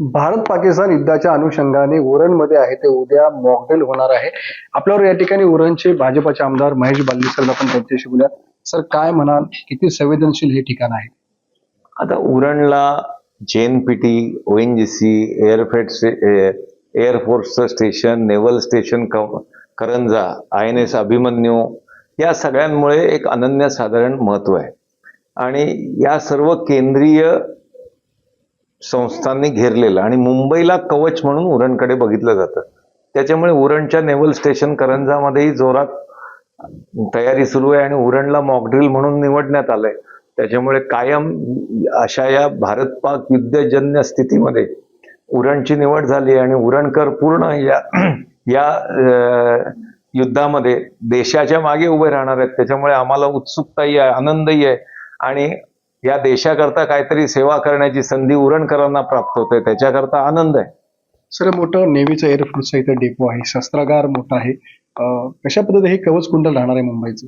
भारत पाकिस्तान युद्धाच्या अनुषंगाने उरणमध्ये आहे ते उद्या मॉकडेल होणार आहे. आपल्यावर या ठिकाणी उरणचे भाजपाचे आमदार महेश बाल्ली सर आपण त्यांच्याशी बोलूया सर काय म्हणाल? किती संवेदनशील हे ठिकाण आहे? आता उरणला जेएनपीटी सी एअरफेट एअरफोर्सचं स्टेशन नेव्हल स्टेशन क- Karanja I N S Abhimanyu या सगळ्यांमुळे एक अनन्यसाधारण महत्त्व आहे. आणि या सर्व केंद्रीय संस्थांनी घेरलेलं आणि मुंबईला कवच म्हणून उरणकडे बघितलं जातं. त्याच्यामुळे उरणच्या नेव्हल स्टेशन करंजामध्येही जोरात तयारी सुरू आहे आणि उरणला मॉकड्रिल म्हणून निवडण्यात आलंय. त्याच्यामुळे कायम अशा या भारत पाक युद्धजन्य स्थितीमध्ये उरणची निवड झाली आणि उरणकर पूर्ण या या युद्धामध्ये देशाच्या मागे उभे राहणार आहेत. त्याच्यामुळे आम्हाला उत्सुकताही आहे आनंदही आहे आणि या देशाकरता काहीतरी सेवा करण्याची संधी उरणकरांना प्राप्त होते त्याच्याकरता आनंद आहे. सर मोठं नेव्हीचं एअरफोर्सचं इथं डेपो आहे शस्त्रागार मोठा आहे. कशा पद्धतीने हे कवच कुंडल राहणार आहे मुंबईचं?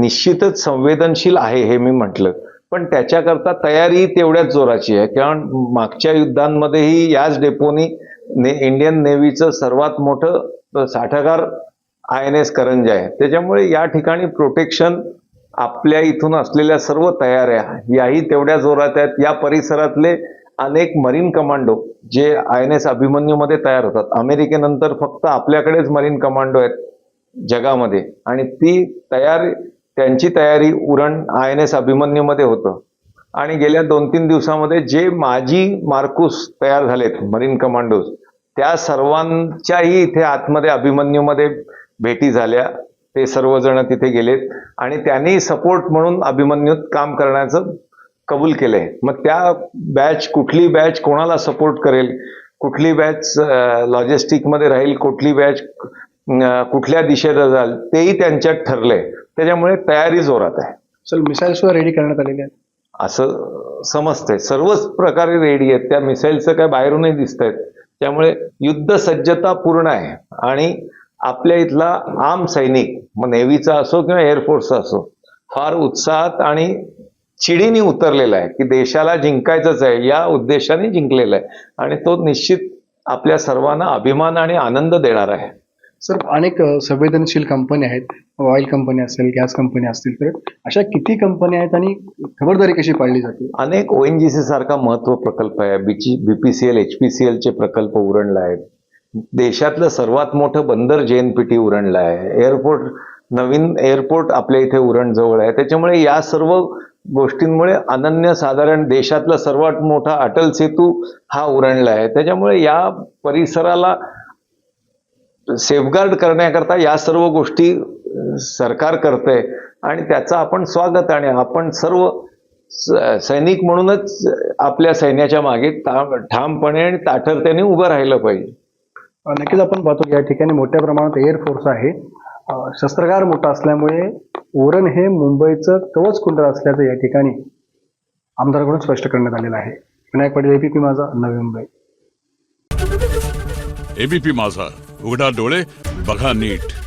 निश्चितच संवेदनशील आहे हे मी म्हटलं. पण त्याच्याकरता तयारी तेवढ्याच जोराची आहे. कारण मागच्या युद्धांमध्येही याच डेपोनी ने इंडियन नेव्हीचं सर्वात मोठं साठागार आय एन एस करंजा आहे. त्याच्यामुळे या ठिकाणी प्रोटेक्शन आपल्या इथून असलेल्या सर्व तयाऱ्या याही तेवढ्या जोरात आहेत. या परिसरातले अनेक मरीन कमांडो जे आय एन एस अभिमन्यूमध्ये तयार होतात. अमेरिकेनंतर फक्त आपल्याकडेच मरीन कमांडो आहेत जगामध्ये. आणि ती तयार त्यांची तयारी उरण आय एन एस अभिमन्यूमध्ये होतं. आणि गेल्या दोन तीन दिवसामध्ये जे माजी मार्कुस तयार झालेत मरीन कमांडोज त्या सर्वांच्याही इथे आतमध्ये अभिमन्यूमध्ये भेटी झाल्या. ते सर्वजण तिथे गेलेत आणि त्यांनी सपोर्ट म्हणून अभिमन्यूत काम करण्याचं कबूल केलंय. मग त्या बॅच कुठली बॅच कोणाला सपोर्ट करेल? कुठली बॅच लॉजिस्टिकमध्ये राहील? कुठली बॅच कुठल्या दिशेला जाईल तेही त्यांच्यात ठरलंय. त्याच्यामुळे तयारी जोरात आहे. सर मिसाईल सुद्धा रेडी करण्यात आलेले आहेत. असं समजतंय. सर्वच प्रकारे रेडी आहेत. त्या मिसाईलचं काय बाहेरूनही दिसत आहेत त्यामुळे युद्ध सज्जता पूर्ण आहे. आणि आपल्या इथला आम सैनिक मग नेव्हीचा असो किंवा एअरफोर्सचा असो फार उत्साहात आणि चिडीने उतरलेला आहे की देशाला जिंकायचंच आहे या उद्देशाने जिंकलेला आहे. आणि तो निश्चित आपल्या सर्वांना अभिमान आणि आनंद देणार आहे. सर अनेक संवेदनशील कंपन्या आहेत. ऑइल कंपनी असेल गॅस कंपनी असतील तर अशा किती कंपन्या आहेत आणि खबरदारी कशी पाळली जाते? अनेक ओएनजीसी सारखा महत्त्व प्रकल्प आहे. बीची बीपीसीएल एचपीसीएलचे प्रकल्प उरणला आहेत. देशातलं सर्वात मोठं बंदर जे एनपीटी उरणला आहे. एअरपोर्ट नवीन एअरपोर्ट आपल्या इथे उरण जवळ आहे. त्याच्यामुळे या सर्व गोष्टींमुळे अनन्यसाधारण देशातला सर्वात मोठा अटल सेतू हा उरणला आहे. त्याच्यामुळे या परिसराला सेफगार्ड करण्याकरता या सर्व गोष्टी सरकार करतंय आणि त्याचं आपण स्वागत आणि आपण सर्व सैनिक म्हणूनच आपल्या सैन्याच्या मागे ठामपणे आणि ताठरतेने उभं राहिलं पाहिजे. नक्कीच आपण पाहतो की या ठिकाणी मोठ्या प्रमाणात एअरफोर्स आहे. शस्त्रगार मोठा असल्यामुळे ओरण हे मुंबईचं कवच कुंडल असल्याचं या ठिकाणी आमदाराकडून स्पष्ट करण्यात आलेलं आहे. विनायक पाटील एबीपी माझा नवी मुंबई. एबीपी माझा. उघडा डोळे बघा नीट.